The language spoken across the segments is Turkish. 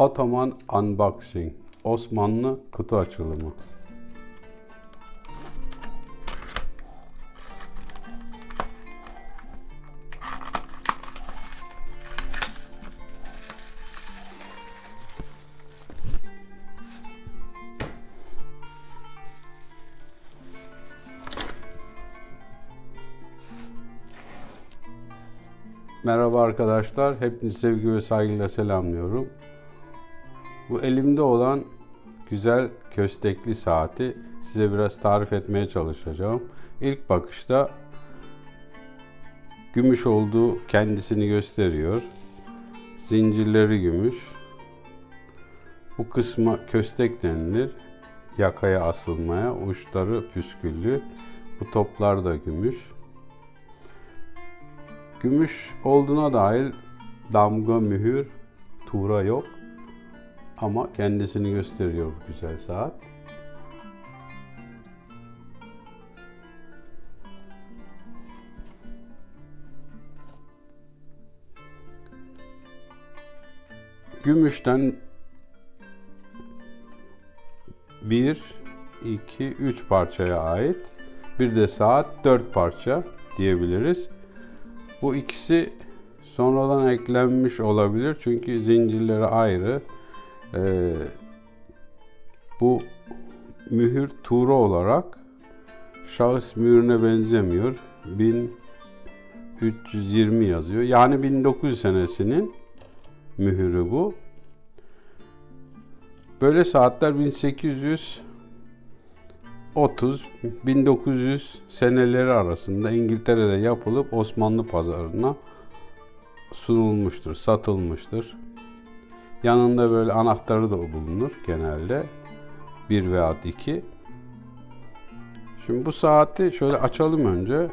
Ottoman Unboxing Osmanlı kutu açılımı. Merhaba arkadaşlar. Hepinizi sevgi ve saygıyla selamlıyorum. Bu elimde olan güzel köstekli saati size biraz tarif etmeye çalışacağım. İlk bakışta gümüş olduğu kendisini gösteriyor. Zincirleri gümüş. Bu kısma köstek denilir. Yakaya asılmaya, uçları püsküllü. Bu toplar da gümüş. Gümüş olduğuna dair damga, mühür, tuğra yok. Ama kendisini gösteriyor bu güzel saat. Gümüşten 1, 2, 3 parçaya ait. Bir de saat 4 parça diyebiliriz. Bu ikisi sonradan eklenmiş olabilir çünkü zincirleri ayrı. Ee, bu mühür tuğra olarak şahıs mühürüne benzemiyor. 1320 yazıyor. Yani 1900 senesinin mühürü bu. Böyle saatler 1800 30 1900 seneleri arasında İngiltere'de yapılıp Osmanlı pazarına sunulmuştur, satılmıştır. Yanında böyle anahtarı da bulunur genelde. Bir veya iki. Şimdi bu saati şöyle açalım önce.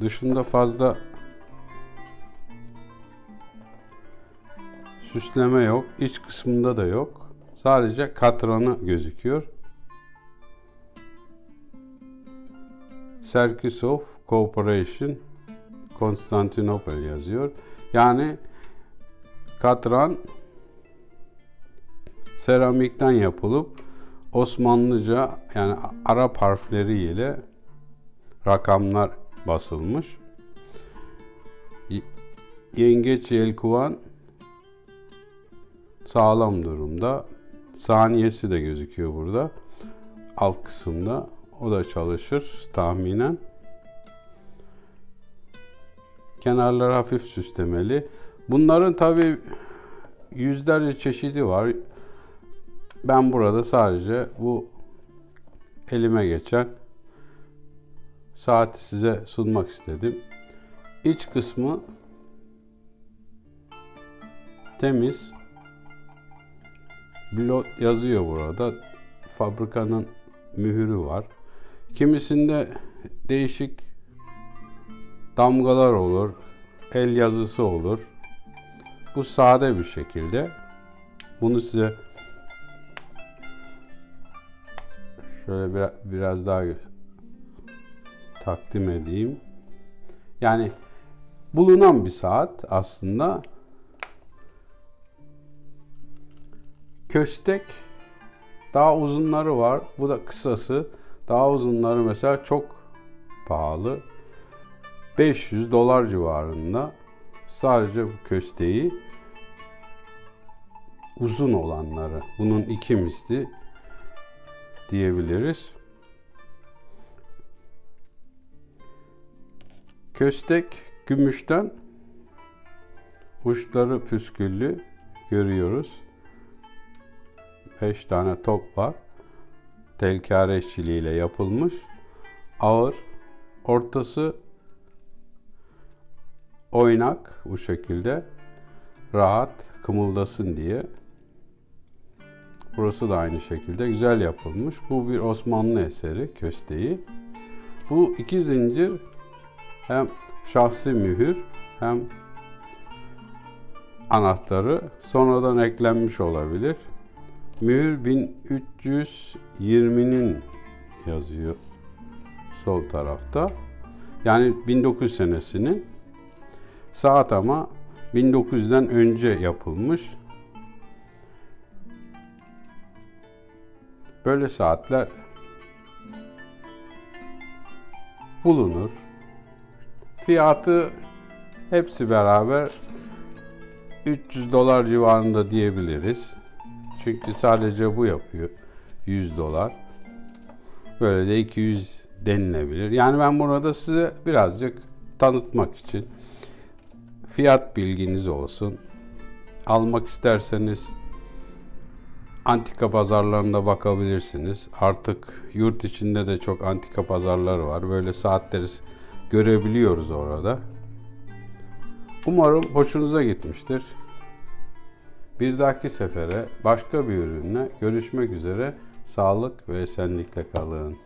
Dışında fazla süsleme yok. İç kısmında da yok. Sadece katranı gözüküyor. Serkisov Corporation Konstantinopel yazıyor. Yani katran seramikten yapılıp Osmanlıca yani Arap harfleri ile rakamlar basılmış. Yengeç yelkovan sağlam durumda. Saniyesi de gözüküyor burada. Alt kısımda. O da çalışır tahminen. Kenarları hafif süslemeli. Bunların tabi yüzlerce çeşidi var. Ben burada sadece bu elime geçen saati size sunmak istedim. İç kısmı temiz. Blot yazıyor burada. Fabrikanın mühürü var. Kimisinde değişik damgalar olur, el yazısı olur. Bu sade bir şekilde. Bunu size şöyle biraz, biraz daha takdim edeyim. Yani bulunan bir saat aslında. Köstek daha uzunları var. Bu da kısası. Daha uzunları mesela çok pahalı. 500 dolar civarında. Sadece bu kösteği uzun olanları. Bunun iki misli diyebiliriz. Köstek gümüşten uçları püsküllü görüyoruz. 5 tane tok var. Telkare işçiliğiyle yapılmış. Ağır. Ortası oynak bu şekilde. Rahat kımıldasın diye. Burası da aynı şekilde güzel yapılmış. Bu bir Osmanlı eseri kösteği. Bu iki zincir hem şahsi mühür hem anahtarı sonradan eklenmiş olabilir. Mühür 1320'nin yazıyor sol tarafta. Yani 1900 senesinin saat ama 1900'den önce yapılmış. Böyle saatler bulunur. Fiyatı hepsi beraber 300 dolar civarında diyebiliriz. Çünkü sadece bu yapıyor 100 dolar. Böyle de 200 denilebilir. Yani ben burada size birazcık tanıtmak için fiyat bilginiz olsun. Almak isterseniz antika pazarlarında bakabilirsiniz. Artık yurt içinde de çok antika pazarlar var. Böyle saatleri görebiliyoruz orada. Umarım hoşunuza gitmiştir. Bir dahaki sefere başka bir ürünle görüşmek üzere. Sağlık ve esenlikle kalın.